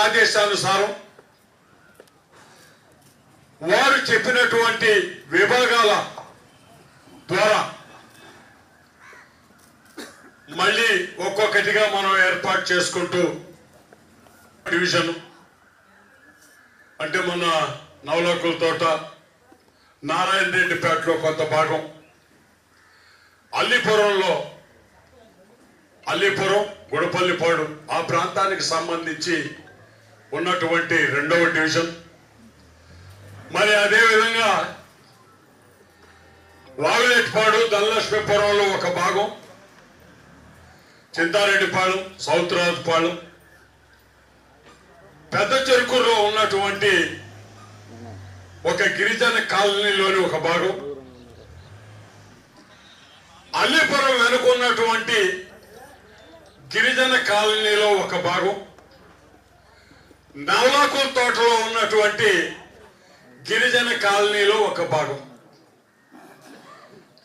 ఆదేశానుసారం వారు చెప్పినటువంటి విభాగాల ద్వారా మళ్ళీ ఒక్కొక్కటిగా మనం ఏర్పాటు చేసుకుంటూ డివిజన్ అంటే మన నవలోకుల తోట నారాయణ రెడ్డిపేటలో కొంత భాగం అల్లిపురంలో అల్లిపురం గుడపల్లిపాడు ఆ ప్రాంతానికి సంబంధించి ఉన్నటువంటి రెండవ డివిజన్. మరి అదే విధంగా వాగులెట్టిపాడు ధనలక్ష్మీపురంలో ఒక భాగం చింతారెడ్డిపాళెం సౌత్ రాజుపాళెం పెద్ద చెరుకులో ఉన్నటువంటి ఒక గిరిజన కాలనీలోని ఒక భాగం. అల్లిపురం వెనుకున్నటువంటి గిరిజన కాలనీలో ఒక భాగం. నవలాకుల తోటలో ఉన్నటువంటి గిరిజన కాలనీలో ఒక భాగం.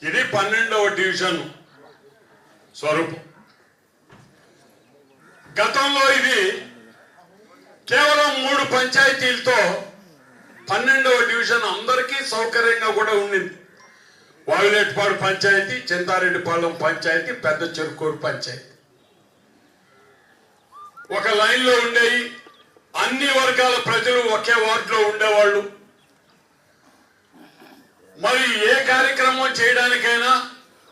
ఇది పన్నెండవ డివిజన్ స్వరూపం. గతంలో ఇది కేవలం మూడు పంచాయతీలతో పన్నెండవ డివిజన్ అందరికీ సౌకర్యంగా కూడా ఉండింది. వావిలేటిపాడు పంచాయతీ చింతారెడ్డిపాలెం పంచాయతీ పెద్ద చెరుకూరు పంచాయతీ. ఒక లైన్లో ఉండేవి అన్ని వర్గాల ప్రజలు ఒకే వార్డులో ఉండేవాళ్ళు. మరి ఏ కార్యక్రమం చేయడానికైనా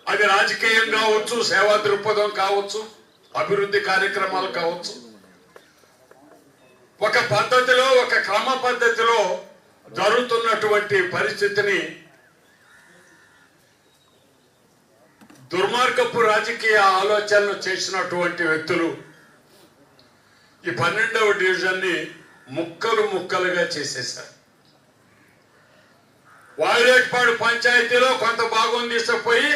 అది రాజకీయం కావచ్చు సేవా దృక్పథం కావచ్చు అభివృద్ధి కార్యక్రమాలు కావచ్చు. ఒక పద్ధతిలో ఒక క్రమ పద్ధతిలో జరుగుతున్నటువంటి పరిస్థితిని దుర్మార్గపు రాజకీయ ఆలోచనలు చేసినటువంటి వ్యక్తులు ఈ పన్నెండవ డివిజన్ని ముక్కలు ముక్కలుగా చేసేశారు. వాయిలేట్పాడు పంచాయతీలో కొంత భాగం తీసుకుపోయి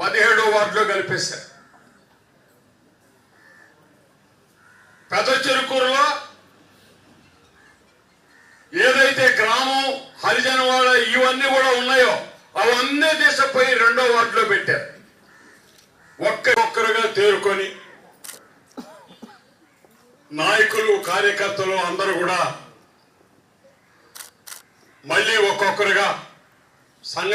పదిహేడో వార్డులో కలిపేశారు. పెద్ద చెరుకూరులో ఏదైతే గ్రామం హరిజనవాడ ఇవన్నీ కూడా ఉన్నాయో అవన్నీ తీసుకుపోయి రెండో వార్డులో పెట్టారు. ఒక్క ఒక్కరుగా తేరుకొని నాయకులు కార్యకర్తలు అందరూ కూడా మళ్ళీ ఒక్కొక్కరుగా సంఘ